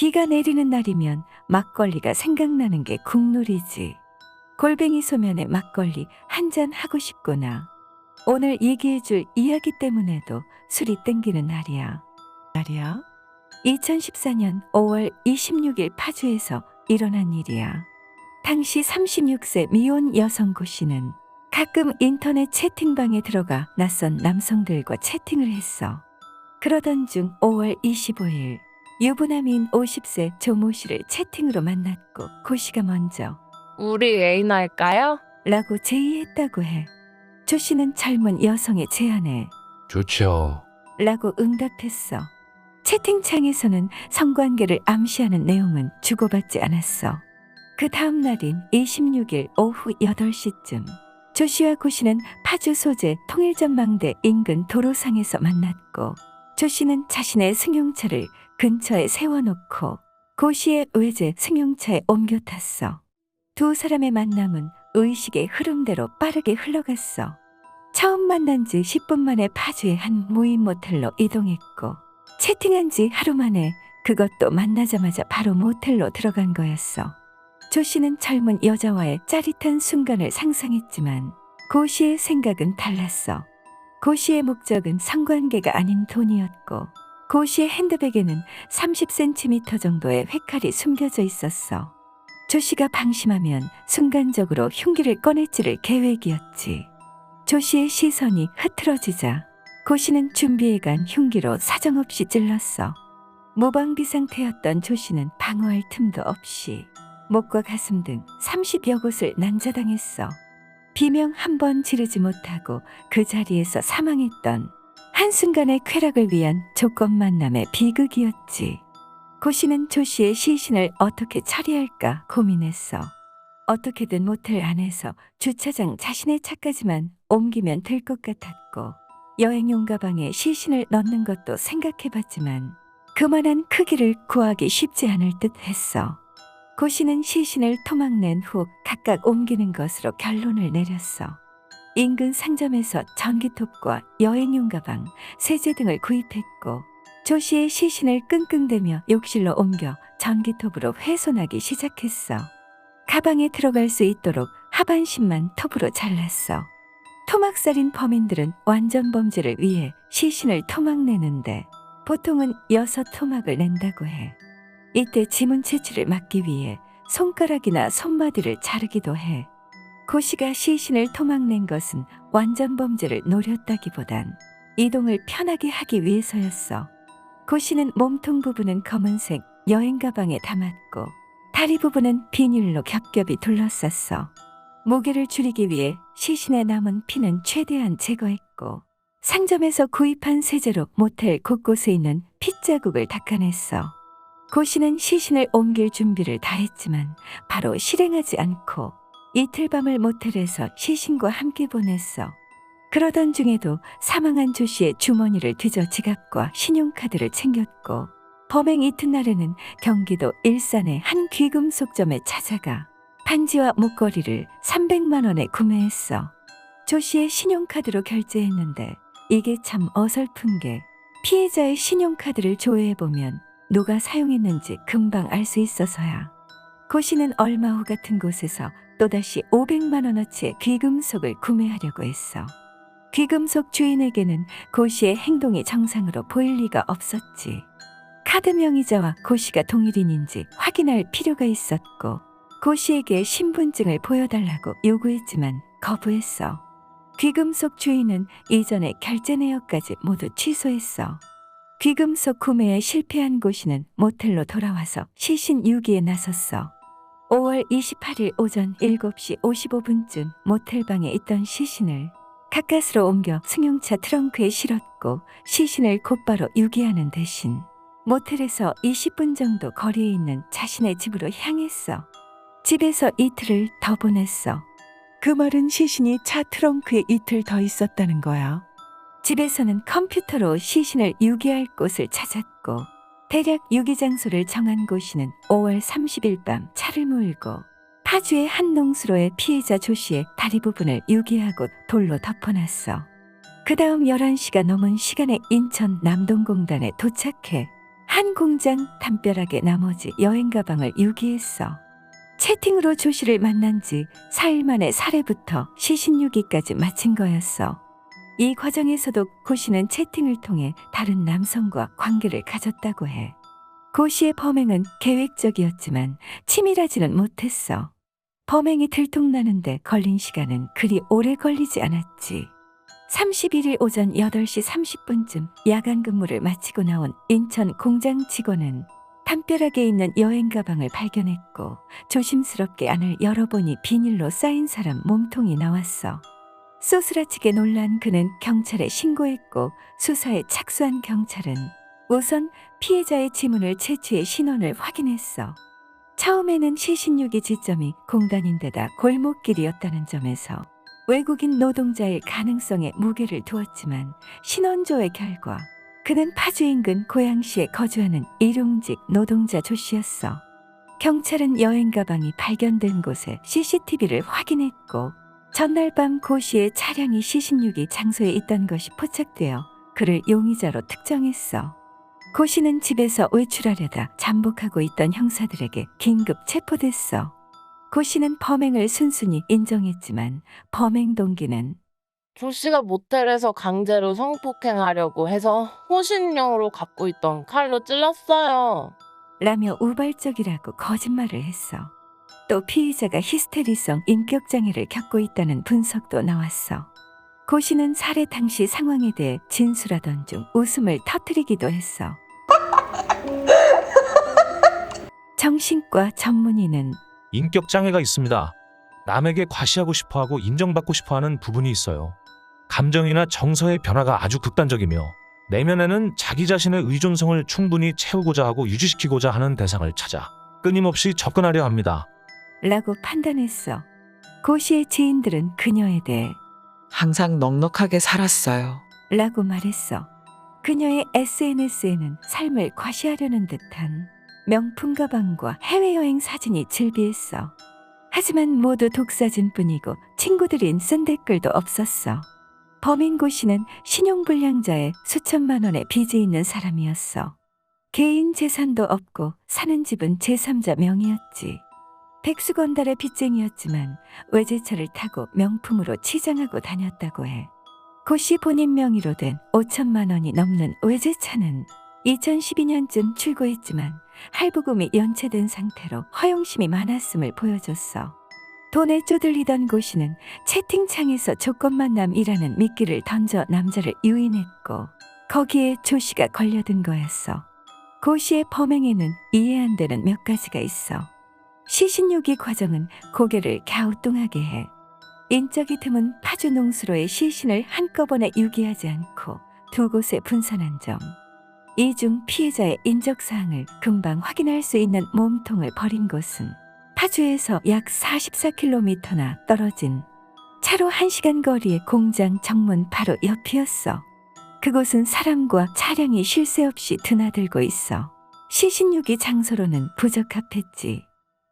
비가 내리는 날이면 막걸리가 생각나는 게 국룰이지. 골뱅이 소면에 막걸리 한 잔 하고 싶구나. 오늘 얘기해줄 이야기 때문에도 술이 땡기는 날이야. 날이야? 2014년 5월 26일 파주에서 일어난 일이야. 당시 36세 미혼 여성 고 씨는 가끔 인터넷 채팅방에 들어가 낯선 남성들과 채팅을 했어. 그러던 중 5월 25일 유부남인 50세 조모 씨를 채팅으로 만났고 고 씨가 먼저 우리 애인 할까요? 라고 제의했다고 해. 조 씨는 젊은 여성의 제안에 좋죠. 라고 응답했어. 채팅창에서는 성관계를 암시하는 내용은 주고받지 않았어. 그 다음 날인 26일 오후 8시쯤 조 씨와 고 씨는 파주 소재 통일전망대 인근 도로상에서 만났고 조 씨는 자신의 승용차를 근처에 세워놓고 고 씨의 외제 승용차에 옮겨 탔어. 두 사람의 만남은 의식의 흐름대로 빠르게 흘러갔어. 처음 만난 지 10분 만에 파주의 한 무인 모텔로 이동했고 채팅한 지 하루 만에 그것도 만나자마자 바로 모텔로 들어간 거였어. 조 씨는 젊은 여자와의 짜릿한 순간을 상상했지만 고 씨의 생각은 달랐어. 고 씨의 목적은 성관계가 아닌 돈이었고 고 씨의 핸드백에는 30cm 정도의 회칼이 숨겨져 있었어. 조 씨가 방심하면 순간적으로 흉기를 꺼내찌를 계획이었지. 조 씨의 시선이 흐트러지자 고 씨는 준비해간 흉기로 사정없이 찔렀어. 무방비 상태였던 조 씨는 방어할 틈도 없이 목과 가슴 등 30여 곳을 난자당했어. 비명 한 번 지르지 못하고 그 자리에서 사망했던 한순간의 쾌락을 위한 조건 만남의 비극이었지. 고 씨는 조 씨의 시신을 어떻게 처리할까 고민했어. 어떻게든 모텔 안에서 주차장 자신의 차까지만 옮기면 될 것 같았고 여행용 가방에 시신을 넣는 것도 생각해봤지만 그만한 크기를 구하기 쉽지 않을 듯 했어. 고 씨는 시신을 토막낸 후 각각 옮기는 것으로 결론을 내렸어. 인근 상점에서 전기톱과 여행용 가방, 세제 등을 구입했고 조 씨의 시신을 끙끙대며 욕실로 옮겨 전기톱으로 훼손하기 시작했어. 가방에 들어갈 수 있도록 하반신만 톱으로 잘랐어. 토막살인 범인들은 완전 범죄를 위해 시신을 토막내는데 보통은 여섯 토막을 낸다고 해. 이때 지문 채취를 막기 위해 손가락이나 손마디를 자르기도 해. 고 씨가 시신을 토막낸 것은 완전 범죄를 노렸다기보단 이동을 편하게 하기 위해서였어. 고 씨는 몸통 부분은 검은색 여행 가방에 담았고 다리 부분은 비닐로 겹겹이 둘러쌌어. 무게를 줄이기 위해 시신에 남은 피는 최대한 제거했고 상점에서 구입한 세제로 모텔 곳곳에 있는 핏자국을 닦아냈어. 고 씨는 시신을 옮길 준비를 다 했지만 바로 실행하지 않고 이틀 밤을 모텔에서 시신과 함께 보냈어. 그러던 중에도 사망한 조 씨의 주머니를 뒤져 지갑과 신용카드를 챙겼고 범행 이튿날에는 경기도 일산의 한 귀금속점에 찾아가 반지와 목걸이를 300만 원에 구매했어. 조 씨의 신용카드로 결제했는데 이게 참 어설픈 게 피해자의 신용카드를 조회해보면 누가 사용했는지 금방 알 수 있어서야. 고 씨는 얼마 후 같은 곳에서 또다시 500만 원어치의 귀금속을 구매하려고 했어. 귀금속 주인에게는 고 씨의 행동이 정상으로 보일 리가 없었지. 카드 명의자와 고 씨가 동일인인지 확인할 필요가 있었고 고 씨에게 신분증을 보여달라고 요구했지만 거부했어. 귀금속 주인은 이전에 결제 내역까지 모두 취소했어. 귀금속 구매에 실패한 고 씨는 모텔로 돌아와서 시신 유기에 나섰어. 5월 28일 오전 7시 55분쯤 모텔방에 있던 시신을 가까스로 옮겨 승용차 트렁크에 실었고 시신을 곧바로 유기하는 대신 모텔에서 20분 정도 거리에 있는 자신의 집으로 향했어. 집에서 이틀을 더 보냈어. 그 말은 시신이 차 트렁크에 이틀 더 있었다는 거야. 집에서는 컴퓨터로 시신을 유기할 곳을 찾았고 대략 유기 장소를 정한 곳이는 5월 30일 밤 차를 몰고 파주의 한 농수로의 피해자 조 씨의 다리 부분을 유기하고 돌로 덮어놨어. 그 다음 11시가 넘은 시간에 인천 남동공단에 도착해 한 공장 담벼락에 나머지 여행 가방을 유기했어. 채팅으로 조 씨를 만난 지 4일 만에 살해부터 시신 유기까지 마친 거였어. 이 과정에서도 고 씨는 채팅을 통해 다른 남성과 관계를 가졌다고 해. 고 씨의 범행은 계획적이었지만 치밀하지는 못했어. 범행이 들통나는데 걸린 시간은 그리 오래 걸리지 않았지. 31일 오전 8시 30분쯤 야간 근무를 마치고 나온 인천 공장 직원은 담벼락에 있는 여행 가방을 발견했고 조심스럽게 안을 열어보니 비닐로 쌓인 사람 몸통이 나왔어. 쏘스라치게 놀란 그는 경찰에 신고했고 수사에 착수한 경찰은 우선 피해자의 지문을 채취해 신원을 확인했어. 처음에는 시신유기 지점이 공단인데다 골목길이었다는 점에서 외국인 노동자일 가능성에 무게를 두었지만 신원조의 결과 그는 파주 인근 고양시에 거주하는 일용직 노동자 조 씨였어. 경찰은 여행 가방이 발견된 곳에 CCTV를 확인했고 전날 밤고 씨의 차량이 시신유기 장소에 있던 것이 포착되어 그를 용의자로 특정했어. 고 씨는 집에서 외출하려다 잠복하고 있던 형사들에게 긴급 체포됐어. 고 씨는 범행을 순순히 인정했지만 범행 동기는 조 씨가 모텔에서 강제로 성폭행하려고 해서 호신용으로 갖고 있던 칼로 찔렀어요. 라며 우발적이라고 거짓말을 했어. 또 피의자가 히스테리성 인격장애를 겪고 있다는 분석도 나왔어. 고 씨는 살해 당시 상황에 대해 진술하던 중 웃음을 터뜨리기도 했어. 정신과 전문의는 인격 장애가 있습니다. 남에게 과시하고 싶어하고 인정받고 싶어하는 부분이 있어요. 감정이나 정서의 변화가 아주 극단적이며 내면에는 자기 자신의 의존성을 충분히 채우고자 하고 유지시키고자 하는 대상을 찾아 끊임없이 접근하려 합니다. 라고 판단했어. 고 씨의 지인들은 그녀에 대해 항상 넉넉하게 살았어요. 라고 말했어. 그녀의 SNS에는 삶을 과시하려는 듯한 명품 가방과 해외여행 사진이 즐비했어. 하지만 모두 독사진뿐이고 친구들인 쓴 댓글도 없었어. 범인 고 씨는 신용불량자의 수천만 원의 빚이 있는 사람이었어. 개인 재산도 없고 사는 집은 제3자 명의였지. 백수건달의 빚쟁이였지만 외제차를 타고 명품으로 치장하고 다녔다고 해. 고씨 본인 명의로 된 5천만 원이 넘는 외제차는 2012년쯤 출고했지만 할부금이 연체된 상태로 허용심이 많았음을 보여줬어. 돈에 쪼들리던 고씨는 채팅창에서 조건 만남이라는 미끼를 던져 남자를 유인했고 거기에 조 씨가 걸려든 거였어. 고씨의 범행에는 이해 안 되는 몇 가지가 있어. 시신유기 과정은 고개를 갸우뚱하게 해. 인적이 드문 파주 농수로의 시신을 한꺼번에 유기하지 않고 두 곳에 분산한 점. 이중 피해자의 인적 사항을 금방 확인할 수 있는 몸통을 버린 곳은 파주에서 약 44km나 떨어진 차로 1시간 거리의 공장 정문 바로 옆이었어. 그곳은 사람과 차량이 쉴 새 없이 드나들고 있어. 시신유기 장소로는 부적합했지.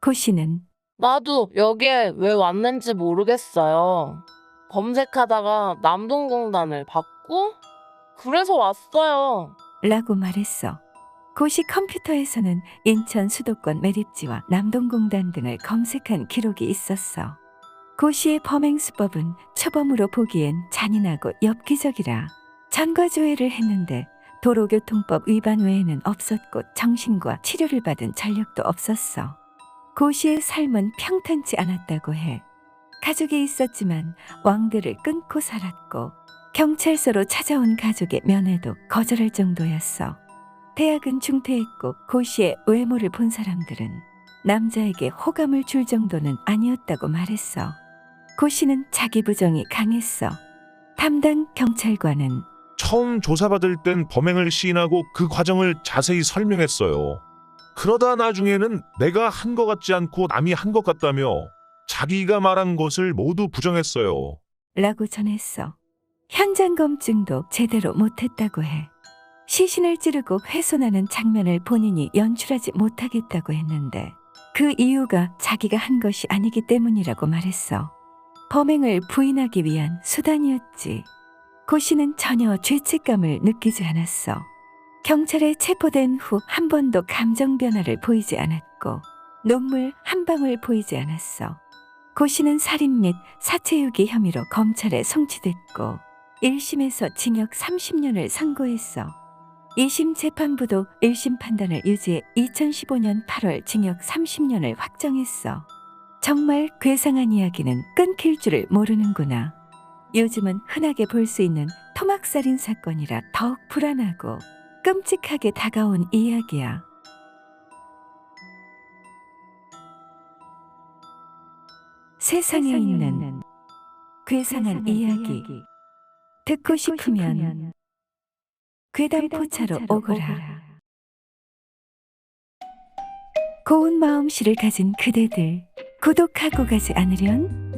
고 씨는 나도 여기에 왜 왔는지 모르겠어요. 검색하다가 남동공단을 봤고 그래서 왔어요. 라고 말했어. 고시 컴퓨터에서는 인천 수도권 매립지와 남동공단 등을 검색한 기록이 있었어. 고시의 범행 수법은 초범으로 보기엔 잔인하고 엽기적이라 전과 조회를 했는데 도로교통법 위반 외에는 없었고 정신과 치료를 받은 전력도 없었어. 고시의 삶은 평탄치 않았다고 해. 가족이 있었지만 왕들을 끊고 살았고 경찰서로 찾아온 가족의 면회도 거절할 정도였어. 대학은 중퇴했고 고시의 외모를 본 사람들은 남자에게 호감을 줄 정도는 아니었다고 말했어. 고시는 자기 부정이 강했어. 담당 경찰관은 처음 조사받을 땐 범행을 시인하고 그 과정을 자세히 설명했어요. 그러다 나중에는 내가 한 것 같지 않고 남이 한 것 같다며 자기가 말한 것을 모두 부정했어요. 라고 전했어. 현장 검증도 제대로 못했다고 해. 시신을 찌르고 훼손하는 장면을 본인이 연출하지 못하겠다고 했는데 그 이유가 자기가 한 것이 아니기 때문이라고 말했어. 범행을 부인하기 위한 수단이었지. 고 씨는 전혀 죄책감을 느끼지 않았어. 경찰에 체포된 후 한 번도 감정 변화를 보이지 않았고 눈물 한 방울 보이지 않았어. 고 씨는 살인 및 사체유기 혐의로 검찰에 송치됐고 1심에서 징역 30년을 선고했어. 2심 재판부도 1심 판단을 유지해 2015년 8월 징역 30년을 확정했어. 정말 괴상한 이야기는 끊길 줄을 모르는구나. 요즘은 흔하게 볼 수 있는 토막살인 사건이라 더욱 불안하고 끔찍하게 다가온 이야기야. 세상에 있는 괴상한 이야기 듣고 싶으면 괴담포차로 오거라. 고운 마음씨를 가진 그대들 구독하고 가지 않으련